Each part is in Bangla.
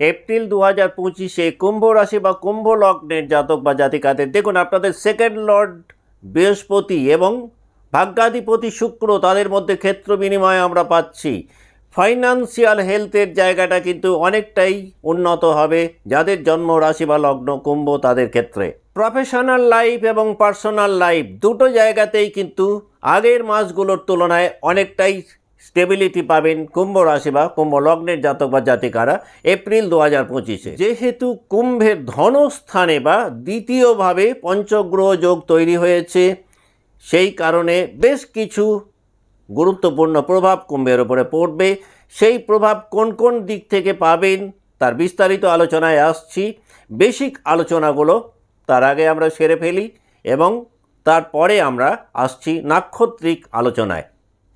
এপ্রিল দু হাজার পঁচিশে কুম্ভ রাশি বা কুম্ভ লগ্নের জাতক বা জাতিকাদের, দেখুন আপনাদের সেকেন্ড লর্ড বৃহস্পতি এবং ভাগ্যাধিপতি শুক্র, তাদের মধ্যে ক্ষেত্র বিনিময়ে আমরা পাচ্ছি। ফাইন্যান্সিয়াল হেলথের জায়গাটা কিন্তু অনেকটাই উন্নত হবে, যাদের জন্ম রাশি বা লগ্ন কুম্ভ তাদের ক্ষেত্রে। প্রফেশনাল লাইফ এবং পার্সোনাল লাইফ দুটো জায়গাতেই কিন্তু আগের মাসগুলোর তুলনায় অনেকটাই স্টেবিলিটি পাবেন কুম্ভ রাশি বা কুম্ভ লগ্নের জাতক বা জাতিকারা এপ্রিল দু হাজার পঁচিশে। যেহেতু কুম্ভের ধনস্থানে বা দ্বিতীয়ভাবে পঞ্চগ্রহ যোগ তৈরি হয়েছে, সেই কারণে বেশ কিছু গুরুত্বপূর্ণ প্রভাব কুম্ভের ওপরে পড়বে। সেই প্রভাব কোন কোন দিক থেকে পাবেন তার বিস্তারিত আলোচনায় আসছি। বেসিক আলোচনাগুলো তার আগে আমরা সেরে ফেলি এবং তারপরে আমরা আসছি নাক্ষত্রিক আলোচনায়।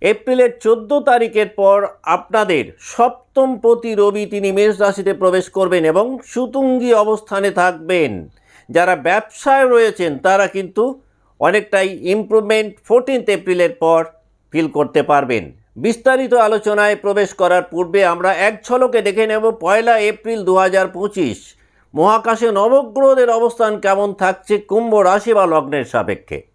এপ্রিলের চোদ্দ তারিখের পর আপনাদের সপ্তম পতি রবি তিনি মেষ রাশিতে প্রবেশ করবেন এবং সুতুঙ্গি অবস্থানে থাকবেন। যারা ব্যবসায় রয়েছেন, তারা কিন্তু অনেকটাই ইমপ্রুভমেন্ট ফোরটিন্থ এপ্রিলের পর ফিল করতে পারবেন। বিস্তারিত আলোচনায় প্রবেশ করার পূর্বে আমরা এক ঝলকে দেখে নেব পয়লা এপ্রিল দু হাজার পঁচিশ। মহাকাশে নবগ্রহদের অবস্থান কেমন থাকছে কুম্ভ রাশি বা লগ্নের সাপেক্ষে?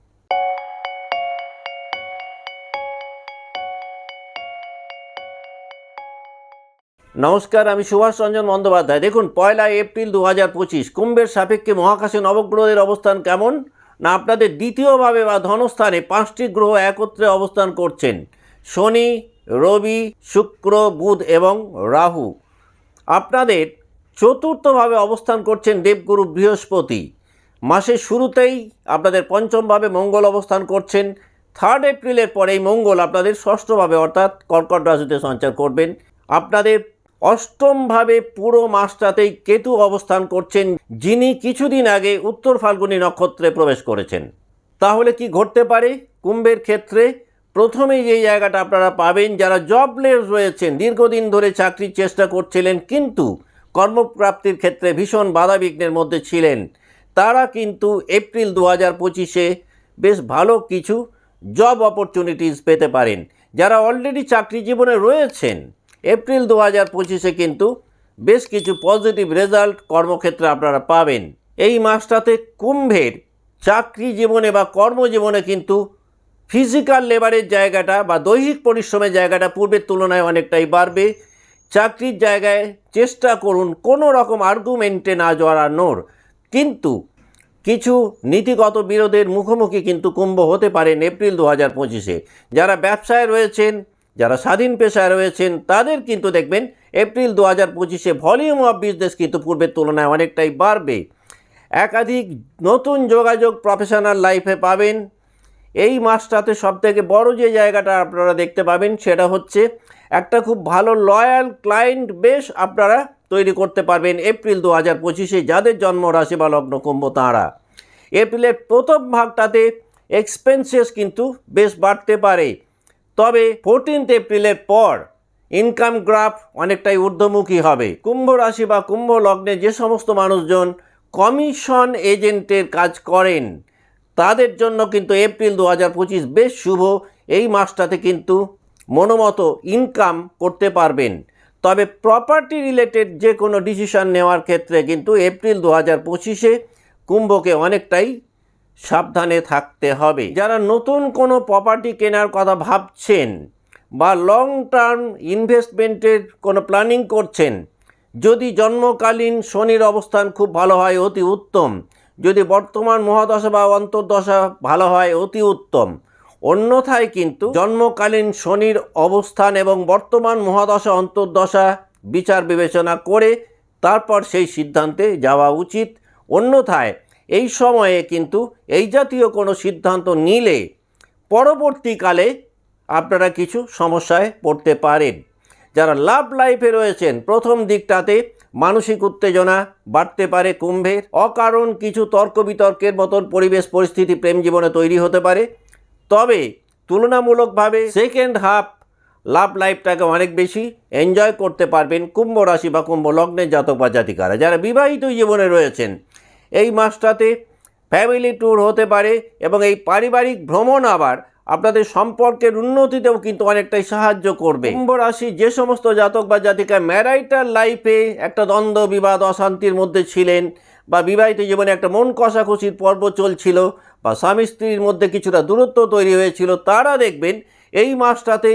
নমস্কার, আমি সুভাষ রঞ্জন বন্দ্যোপাধ্যায়। দেখুন, পয়লা এপ্রিল দু হাজার পঁচিশ, কুম্ভের সাপেক্ষে মহাকাশে নবগ্রহের অবস্থান কেমন? না আপনাদের দ্বিতীয়ভাবে বা ধনস্থানে পাঁচটি গ্রহ একত্রে অবস্থান করছেন, শনি, রবি, শুক্র, বুধ এবং রাহু। আপনাদের চতুর্থভাবে অবস্থান করছেন দেবগুরু বৃহস্পতি। মাসের শুরুতেই আপনাদের পঞ্চমভাবে মঙ্গল অবস্থান করছেন থার্ড এপ্রিলের পরেই মঙ্গল আপনাদের ষষ্ঠভাবে অর্থাৎ কর্কট রাশিতে সঞ্চার করবেন। আপনাদের অষ্টমভাবে পুরো মাসটাতেই কেতু অবস্থান করছেন, যিনি কিছুদিন আগে উত্তর ফাল্গুনী নক্ষত্রে প্রবেশ করেছেন। তাহলে কি ঘটতে পারে? কুম্ভের ক্ষেত্রে প্রথমেই যে জায়গাটা আপনারা পাবেন, যারা জবলেস রয়েছেন, দীর্ঘদিন ধরে চাকরির চেষ্টা করছিলেন, কিন্তু কর্মপ্রাপ্তির ক্ষেত্রে ভীষণ বাধাবিঘ্নের মধ্যে ছিলেন। তারা কিন্তু এপ্রিল দু হাজার পঁচিশে বেশ ভালো কিছু জব অপরচুনিটিস পেতে পারেন। যারা অলরেডি চাকরি জীবনে রয়েছেন এপ্রিল দু হাজার পঁচিশে কিন্তু বেশ কিছু পজিটিভ রেজাল্ট কর্মক্ষেত্রে আপনারা পাবেন। এই মাসটাতে কুম্ভের চাকরি জীবনে বা কর্মজীবনে কিন্তু ফিজিক্যাল লেবারের জায়গাটা বা দৈহিক পরিশ্রমের জায়গাটা পূর্বের তুলনায় অনেকটাই বাড়বে। চাকরির জায়গায় চেষ্টা করুন, কোনো রকম আর্গুমেন্টে না জড়ানোর। কিন্তু কিছু নীতিগত বিরোধের মুখোমুখি কিন্তু কুম্ভ হতে পারেন এপ্রিল দু হাজার পঁচিশে। যারা ব্যবসায় রয়েছেন যারা স্বাধীন পেশায় রয়েছেন, তাদের কিন্তু দেখবেন এপ্রিল দু হাজার পঁচিশে ভলিউম অফ বিজনেস কিন্তু পূর্বের তুলনায় অনেকটাই বাড়বে। একাধিক নতুন যোগাযোগ প্রফেশনাল লাইফে পাবেন। এই মাসটাতে সবথেকে বড় যে জায়গাটা আপনারা দেখতে পাবেন, সেটা হচ্ছে একটা খুব ভালো লয়াল ক্লায়েন্ট বেশ আপনারা তৈরি করতে পারবেন এপ্রিল দু হাজার পঁচিশে, যাদের জন্ম রাশি বা লগ্ন কুম্ভ তাঁরা। এপ্রিলের প্রথম ভাগটাতে এক্সপেন্সেস কিন্তু বেশ বাড়তে পারে। তবে ফোরটিন্থ এপ্রিলের পর ইনকাম গ্রাফ অনেকটাই ঊর্ধ্বমুখী হবে। কুম্ভ রাশি বা কুম্ভ লগ্নে যে সমস্ত মানুষজন কমিশন এজেন্টের কাজ করেন, তাদের জন্য কিন্তু এপ্রিল দু হাজার পঁচিশ বেশ শুভ। এই মাসটাতে কিন্তু মনোমতো ইনকাম করতে পারবেন। তবে প্রপার্টি রিলেটেড যে কোনো ডিসিশন নেওয়ার ক্ষেত্রে কিন্তু এপ্রিল দু হাজার পঁচিশে কুম্ভকে অনেকটাই সাবধানে থাকতে হবে। যারা নতুন কোনো প্রপার্টি কেনার কথা ভাবছেন বা লং টার্ম ইনভেস্টমেন্টের কোনো প্ল্যানিং করছেন, যদি জন্মকালীন শনির অবস্থান খুব ভালো হয়, অতি উত্তম। যদি বর্তমান মহাদশা বা অন্তর্দশা ভালো হয়, অতি উত্তম। অন্যথায় কিন্তু জন্মকালীন শনির অবস্থান এবং বর্তমান মহাদশা, অন্তর্দশা বিচার বিবেচনা করে তারপর সেই সিদ্ধান্তে যাওয়া উচিত। অন্যথায় এই সময়ে কিন্তু এই জাতীয় কোনো সিদ্ধান্ত নিলে পরবর্তীকালে আপনারা কিছু সমস্যায় পড়তে পারেন। যারা লাভ লাইফে রয়েছেন, প্রথম দিকটাতে মানসিক উত্তেজনা বাড়তে পারে কুম্ভের। অকারণ কিছু তর্ক বিতর্কের মতন পরিবেশ, পরিস্থিতি, প্রেম জীবনে তৈরি হতে পারে। তবে তুলনামূলকভাবে সেকেন্ড হাফ লাভ লাইফটাকে অনেক বেশি এনজয় করতে পারবেন কুম্ভ রাশি বা কুম্ভ লগ্নের জাতক বা জাতিকারা। যারা বিবাহিত জীবনে রয়েছেন এই মাসটাতে ফ্যামিলি ট্যুর হতে পারে এবং এই পারিবারিক ভ্রমণ আবার আপনাদের সম্পর্কের উন্নতিতেও কিন্তু অনেকটাই সাহায্য করবে। কুম্ভ রাশি যে সমস্ত জাতক বা জাতিকা ম্যারাইটার লাইফে একটা দ্বন্দ্ব, বিবাদ, অশান্তির মধ্যে ছিলেন বা বিবাহিত জীবনে একটা মন কষাকষির পর্ব চলছিল বা স্বামী স্ত্রীর মধ্যে কিছুটা দূরত্ব তৈরি হয়েছিল, তারা দেখবেন এই মাসটাতে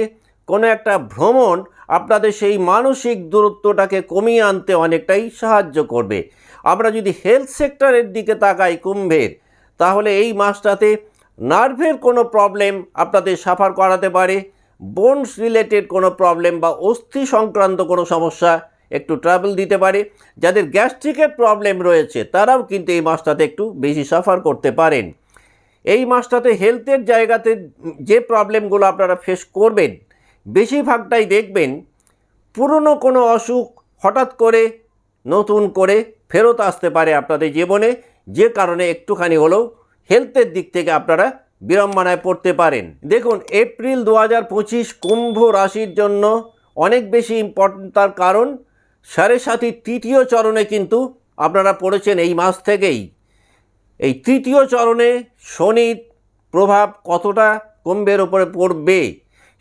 কোনো একটা ভ্রমণ আপনাদের সেই মানসিক দূরত্বটাকে কমিয়ে আনতে অনেকটাই সাহায্য করবে। আমরা যদি হেলথ সেক্টরের দিকে তাকাই কুম্ভের, তাহলে এই মাসটাতে নার্ভের কোনো প্রবলেম আপনাদের সাফার করাতে পারে বোনস রিলেটেড কোনো প্রবলেম বা অস্থি সংক্রান্ত কোনো সমস্যা একটু ট্রাভেল দিতে পারে। যাদের গ্যাস্ট্রিকের প্রবলেম রয়েছে, তারাও কিন্তু এই মাসটাতে একটু বেশি সাফার করতে পারেন। এই মাসটাতে হেলথের জায়গাতে যে প্রবলেমগুলো আপনারা ফেস করবেন, বেশিরভাগটাই দেখবেন পুরনো কোনো অসুখ হঠাৎ করে নতুন করে ফেরত আসতে পারে আপনাদের জীবনে, যে কারণে একটুখানি হলেও হেলথের দিক থেকে আপনারা বিড়ম্বনায় পড়তে পারেন। দেখুন এপ্রিল দু হাজার পঁচিশ কুম্ভ রাশির জন্য অনেক বেশি ইম্পর্টেন্ট তার কারণ, সাড়ে সাথী তৃতীয় চরণে কিন্তু আপনারা পড়েছেন এই মাস থেকেই। এই তৃতীয় চরণে শনির প্রভাব কতটা কুম্ভের ওপরে পড়বে,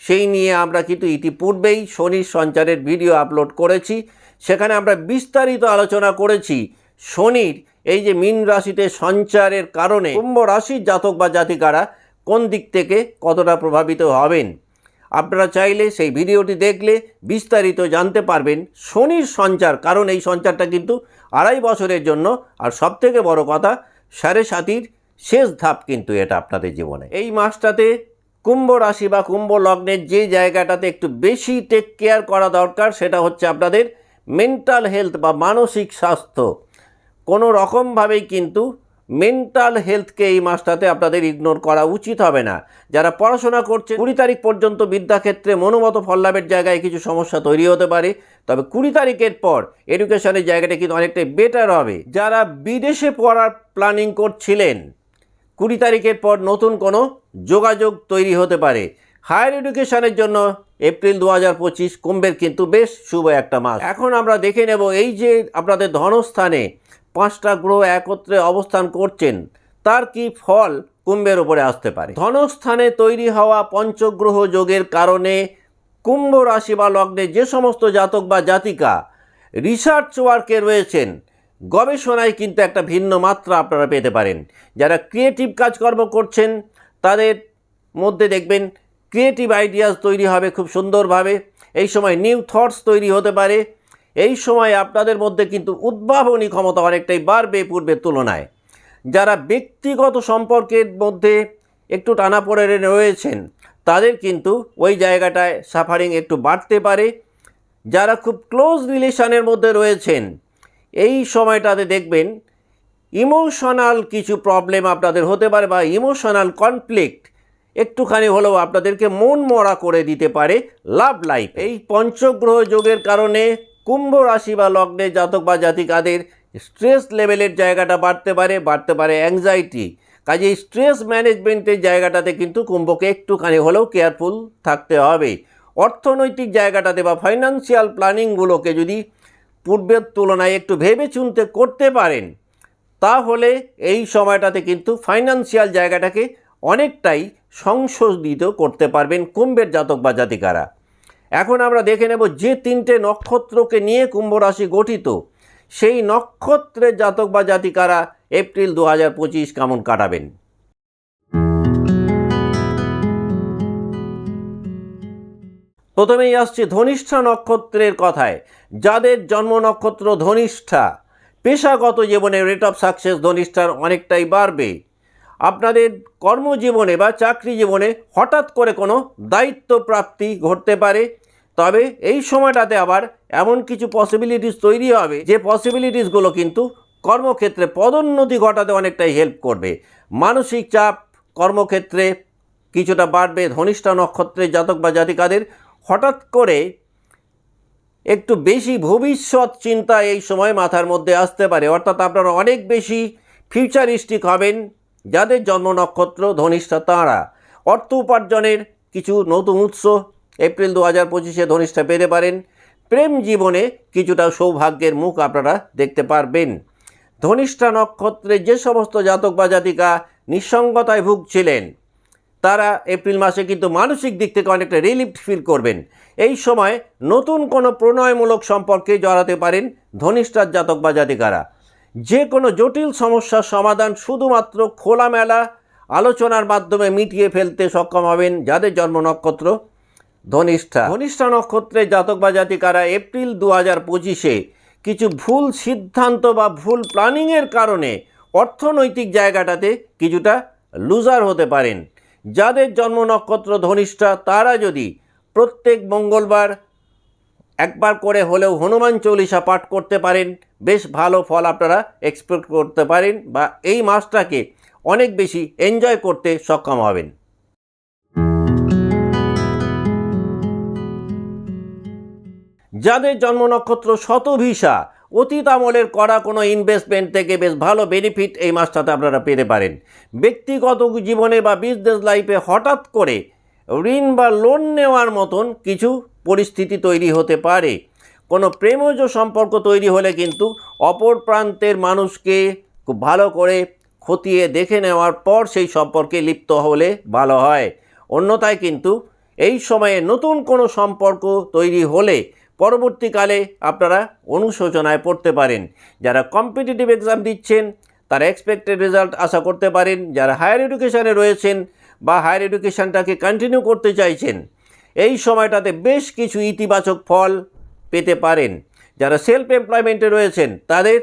সেই নিয়ে আমরা কিন্তু ইতিপূর্বেই শনির সঞ্চারের ভিডিও আপলোড করেছি। সেখানে আমরা বিস্তারিত আলোচনা করেছি। শনির এই যে মীন রাশিতে সঞ্চারের কারণে কুম্ভ রাশির জাতক বা জাতিকারা কোন দিক থেকে কতটা প্রভাবিত হবেন? আপনারা চাইলে সেই ভিডিওটি দেখলে বিস্তারিত জানতে পারবেন শনির সঞ্চার, কারণ এই সঞ্চারটা কিন্তু আড়াই বছরের জন্য। আর সবথেকে বড় কথা, সাড়ে সাতির শেষ ধাপ কিন্তু এটা আপনাদের জীবনে। এই মাসটাতে কুম্ভ রাশি বা কুম্ভ লগ্নের যে জায়গাটাতে একটু বেশি টেক কেয়ার করা দরকার, সেটা হচ্ছে আপনাদের মেন্টাল হেলথ বা মানসিক স্বাস্থ্য। কোনো রকমভাবেই কিন্তু মেন্টাল হেলথকে এই মাসটাতে আপনাদের ইগনোর করা উচিত হবে না। যারা পড়াশোনা করছে কুড়ি তারিখ পর্যন্ত বিদ্যাক্ষেত্রে মনোমত ফললাভের জায়গায় কিছু সমস্যা তৈরি হতে পারে। তবে কুড়ি তারিখের পর এডুকেশনের জায়গাটা কিন্তু অনেকটাই বেটার হবে। যারা বিদেশে পড়ার প্ল্যানিং করছিলেন, কুড়ি তারিখের পর নতুন কোনো যোগাযোগ তৈরি হতে পারে। হায়ার এডুকেশনের জন্য এপ্রিল দু হাজার পঁচিশ কুম্ভের কিন্তু বেশ শুভ একটা মাস। এখন আমরা দেখে নেব এই যে আপনাদের ধনস্থানে পাঁচটা গ্রহ একত্রে অবস্থান করছেন, তার কি ফল কুম্ভের ওপরে আসতে পারে? ধনস্থানে তৈরি হওয়া পঞ্চগ্রহ যোগের কারণে কুম্ভ রাশি বা লগ্নে যে সমস্ত জাতক বা জাতিকা রিসার্চ ওয়ার্কে রয়েছেন, গবেষণায় কিন্তু একটা ভিন্ন মাত্রা আপনারা পেতে পারেন। যারা ক্রিয়েটিভ কাজকর্ম করছেন, তাদের মধ্যে দেখবেন ক্রিয়েটিভ আইডিয়াস তৈরি হবে খুব সুন্দরভাবে। এই সময় নিউ থটস তৈরি হতে পারে। এই সময় আপনাদের মধ্যে কিন্তু উদ্ভাবনী ক্ষমতা অনেকটাই বাড়বে পূর্বের তুলনায়। যারা ব্যক্তিগত সম্পর্কের মধ্যে একটু টানাপোড়ে রয়েছেন, তাদের কিন্তু ওই জায়গাটায় সাফারিং একটু বাড়তে পারে। যারা খুব ক্লোজ রিলেশনের মধ্যে রয়েছেন, এই সময়টাতে দেখবেন ইমোশনাল কিছু প্রবলেম আপনাদের হতে পারে বা ইমোশনাল কনফ্লিক্ট একটুখানি হলেও আপনাদেরকে মন মরা করে দিতে পারে লাভ লাইফ। এই পঞ্চগ্রহ যোগের কারণে কুম্ভ রাশি বা লগ্নে জাতক বা জাতিকাদের স্ট্রেস লেভেলের জায়গাটা বাড়তে পারে বাড়তে পারে অ্যাংজাইটি কাজে স্ট্রেস ম্যানেজমেন্টের জায়গাটাতে কিন্তু কুম্ভকে একটুখানি হলেও কেয়ারফুল থাকতে হবে। অর্থনৈতিক জায়গাটাতে বা ফাইন্যান্সিয়াল প্ল্যানিংগুলোকে যদি পূর্বের তুলনায় একটু ভেবে চিনতে করতে পারেন, তাহলে এই সময়টাতে কিন্তু ফাইন্যান্সিয়াল জায়গাটাকে অনেকটাই সংশোধিত করতে পারবেন কুম্ভের জাতক বা জাতিকারা। এখন আমরা দেখে নেব যে তিনটে নক্ষত্রকে নিয়ে কুম্ভ রাশি গঠিত। সেই নক্ষত্রের জাতক বা জাতিকারা এপ্রিল দু হাজার পঁচিশ কেমন কাটাবেন? প্রথমেই আসছে ধনিষ্ঠা নক্ষত্রের কথায়। যাদের জন্ম নক্ষত্র ধনিষ্ঠা, পেশাগত জীবনে রেট অফ সাকসেস ধনিষ্ঠার অনেকটাই বাড়বে। আপনাদের কর্মজীবনে বা চাকরি জীবনে হঠাৎ করে কোনো দায়িত্ব প্রাপ্তি ঘটতে পারে। তবে এই সময়টাতে আবার এমন কিছু পসিবিলিটিস তৈরি হবে, যে পসিবিলিটিসগুলো কিন্তু কর্মক্ষেত্রে পদোন্নতি ঘটাতে অনেকটাই হেল্প করবে। মানসিক চাপ কর্মক্ষেত্রে কিছুটা বাড়বে, ধনিষ্ঠা নক্ষত্রের জাতক বা জাতিকাদের হঠাৎ করে একটু বেশি ভবিষ্যৎ চিন্তা এই সময় মাথার মধ্যে আসতে পারে। অর্থাৎ আপনারা অনেক বেশি ফিউচারিস্টিক হবেন যাদের জন্ম নক্ষত্র ধনিষ্ঠা তাঁরা। অর্থ উপার্জনের কিছু নতুন উৎস। এপ্রিল দু হাজার পঁচিশে ধনিষ্ঠা পেতে পারেন। প্রেম জীবনে কিছুটা সৌভাগ্যের মুখ আপনারা দেখতে পারবেন। ধনিষ্ঠা নক্ষত্রে যে সমস্ত জাতক বা জাতিকা নিঃসঙ্গতায় ভুগছিলেন, তারা এপ্রিল মাসে কিন্তু মানসিক দিক থেকে অনেকটা রিলিফ ফিল করবেন। এই সময় নতুন কোনো প্রণয়মূলক সম্পর্কে জড়াতে পারেন ধনিষ্ঠার জাতক বা জাতিকারা। যে কোনো জটিল সমস্যার সমাধান শুধুমাত্র খোলামেলা আলোচনার মাধ্যমে মিটিয়ে ফেলতে সক্ষম হবেন যাদের জন্ম নক্ষত্র? ধনিষ্ঠা। ধনিষ্ঠা নক্ষত্রে জাতক বা জাতিকারা এপ্রিল দু হাজার পঁচিশে কিছু ভুল সিদ্ধান্ত বা ভুল প্ল্যানিংয়ের কারণে অর্থনৈতিক জায়গাটাতে কিছুটা লুজার হতে পারেন। যাদের জন্ম নক্ষত্র ধনিষ্ঠা, তারা যদি প্রত্যেক মঙ্গলবার একবার করে হলেও হনুমান চল্লিশা পাঠ করতে পারেন। বেশ ভালো ফল আপনারা এক্সপেক্ট করতে পারেন বা এই মাসটাকে অনেক বেশি এনজয় করতে সক্ষম হবেন। যাদের জন্ম নক্ষত্র শতভিসা, অতীত আমলের করা কোনো ইনভেস্টমেন্ট থেকে বেশ ভালো বেনিফিট এই মাসটাতে আপনারা পেতে পারেন। ব্যক্তিগত জীবনে বা বিজনেস লাইফে হঠাৎ করে ঋণ বা লোন নেওয়ার মতন কিছু পরিস্থিতি তৈরি হতে পারে। কোনো প্রেমজ সম্পর্ক তৈরি হলে কিন্তু অপর প্রান্তের মানুষকে খুব ভালো করে খতিয়ে দেখে নেওয়ার পর সেই সম্পর্কে লিপ্ত হলে ভালো হয়। অন্যথায় কিন্তু এই সময়ে নতুন কোনো সম্পর্ক তৈরি হলে পরবর্তীকালে আপনারা অনুশোচনায় পড়তে পারেন। যারা কম্পিটিটিভ এক্সাম দিচ্ছেন, তারা এক্সপেক্টেড রেজাল্ট আশা করতে পারেন। যারা হায়ার এডুকেশানে রয়েছেন বা হায়ার এডুকেশানটাকে কন্টিনিউ করতে চাইছেন এই সময়টাতে বেশ কিছু ইতিবাচক ফল পেতে পারেন। যারা সেলফ এমপ্লয়মেন্টে রয়েছেন, তাদের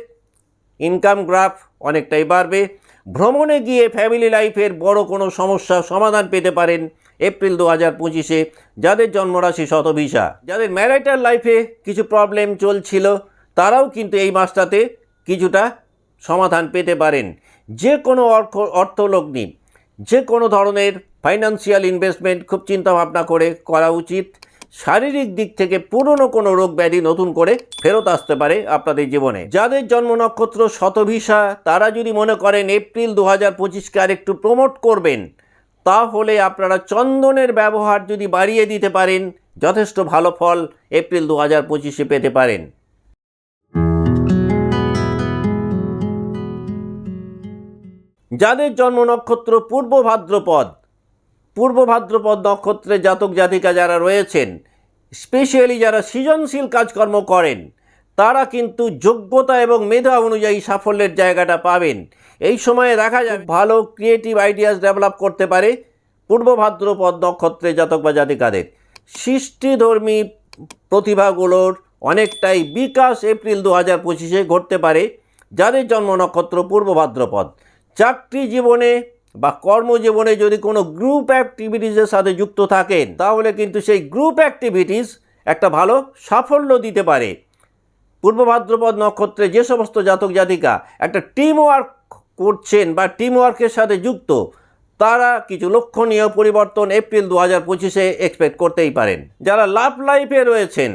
ইনকাম গ্রাফ অনেকটাই বাড়বে। ভ্রমণে গিয়ে ফ্যামিলি লাইফের বড় কোনো সমস্যা সমাধান পেতে পারেন এপ্রিল দু হাজার পঁচিশে। যাদের জন্মরাশি শতভিসা যাদের ম্যারিটাল লাইফে কিছু প্রবলেম চলছিল, তারাও কিন্তু এই মাসটাতে কিছুটা সমাধান পেতে পারেন। যে কোনো অর্থ, অর্থলগ্নি, যে কোনো ধরনের ফাইন্যান্সিয়াল ইনভেস্টমেন্ট খুব চিন্তাভাবনা করে করা উচিত। শারীরিক দিক থেকে পুরনো কোনো রোগ ব্যাধি নতুন করে ফেরত আসতে পারে আপনাদের জীবনে। যাদের জন্ম নক্ষত্র শতভিসা, তারা যদি মনে করেন এপ্রিল দু হাজার পঁচিশকে আর একটু প্রমোট করবেন, তাহলে আপনারা চন্দনের ব্যবহার যদি বাড়িয়ে দিতে পারেন, যথেষ্ট ভালো ফল এপ্রিল দু হাজার পঁচিশে পেতে পারেন। যাদের জন্ম নক্ষত্র পূর্ব ভাদ্রপদ পূর্ব ভাদ্রপদ নক্ষত্রের জাতক জাতিকা যারা রয়েছেন স্পেশালি যারা সৃজনশীল কাজকর্ম করেন, তারা কিন্তু যোগ্যতা এবং মেধা অনুযায়ী সাফল্যের জায়গাটা পাবেন। এই সময়ে দেখা যায় ভালো ক্রিয়েটিভ আইডিয়াস ডেভেলপ করতে পারে পূর্ব ভাদ্রপদ নক্ষত্রে জাতক বা জাতিকাদের। সৃষ্টিধর্মী প্রতিভাগুলোর অনেকটাই বিকাশ এপ্রিল দু হাজার পঁচিশে ঘটতে পারে, যাদের জন্ম নক্ষত্র পূর্ব ভাদ্রপদ। চাকরি জীবনে বা কর্মজীবনে যদি কোনো গ্রুপ অ্যাক্টিভিটিসের সাথে যুক্ত থাকেন, তাহলে কিন্তু সেই গ্রুপ অ্যাক্টিভিটিস একটা ভালো সাফল্য দিতে পারে। পূর্ব ভাদ্রপদ নক্ষত্রে যে সমস্ত জাতক জাতিকা একটা টিম ওয়ার্ক করছেন বা টিম ওয়ার্কের সাথে যুক্ত, তারা কিছু লক্ষণীয় পরিবর্তন এপ্রিল দু হাজার পঁচিশে এক্সপেক্ট করতেই পারেন। যারা লাভ লাইফে রয়েছেন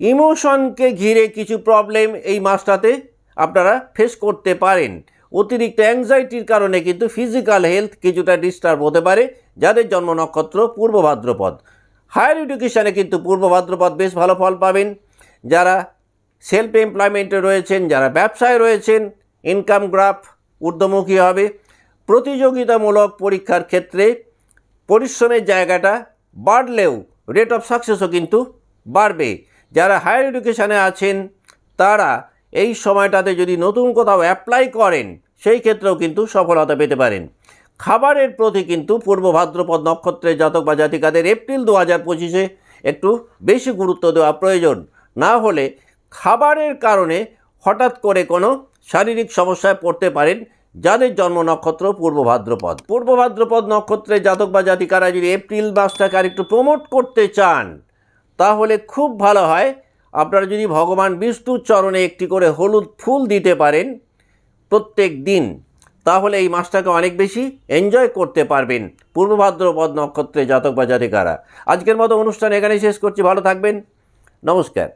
ইমোশনকে ঘিরে কিছু প্রবলেম এই মাসটাতে আপনারা ফেস করতে পারেন। অতিরিক্ত অ্যাংজাইটির কারণে কিন্তু ফিজিক্যাল হেলথ কিছুটা ডিস্টার্ব হতে পারে, যাদের জন্ম নক্ষত্র পূর্ব ভাদ্রপদ। হায়ার এডুকেশানে কিন্তু পূর্ব ভাদ্রপদ বেশ ভালো ফল পাবেন। যারা সেলফ এমপ্লয়মেন্টে রয়েছেন, যারা ব্যবসায় রয়েছেন ইনকাম গ্রাফ ঊর্ধ্বমুখী হবে। প্রতিযোগিতামূলক পরীক্ষার ক্ষেত্রে পরিশ্রমের জায়গাটা বাড়লেও রেট অফ সাকসেসও কিন্তু বাড়বে। যারা হায়ার এডুকেশানে আছেন, তারা এই সময়টাতে যদি নতুন কোথাও অ্যাপ্লাই করেন, সেই ক্ষেত্রেও কিন্তু সফলতা পেতে পারেন। খাবারের প্রতি কিন্তু পূর্ব ভাদ্রপদ নক্ষত্রের জাতক বা জাতিকাদের এপ্রিল দু হাজার পঁচিশে একটু বেশি গুরুত্ব দেওয়া প্রয়োজন। না হলে খাবারের কারণে হঠাৎ করে কোনো শারীরিক সমস্যায় পড়তে পারেন যাদের জন্ম নক্ষত্র পূর্ব ভাদ্রপদ। পূর্ব ভাদ্রপদ নক্ষত্রের জাতক বা জাতিকারা যদি এপ্রিল মাসটাকে আর একটু প্রমোট করতে চান, তাহলে খুব ভালো হয় আপনারা যদি ভগবান বিষ্ণুর চরণে একটি করে হলুদ ফুল দিতে পারেন প্রত্যেক দিন, তাহলে এই মাসটাকে অনেক বেশি এনজয় করতে পারবেন পূর্ব ভাদ্রপদ নক্ষত্রে জাতক বা জাতিকারা। আজকের মতো অনুষ্ঠান এখানেই শেষ করছি, ভালো থাকবেন, নমস্কার।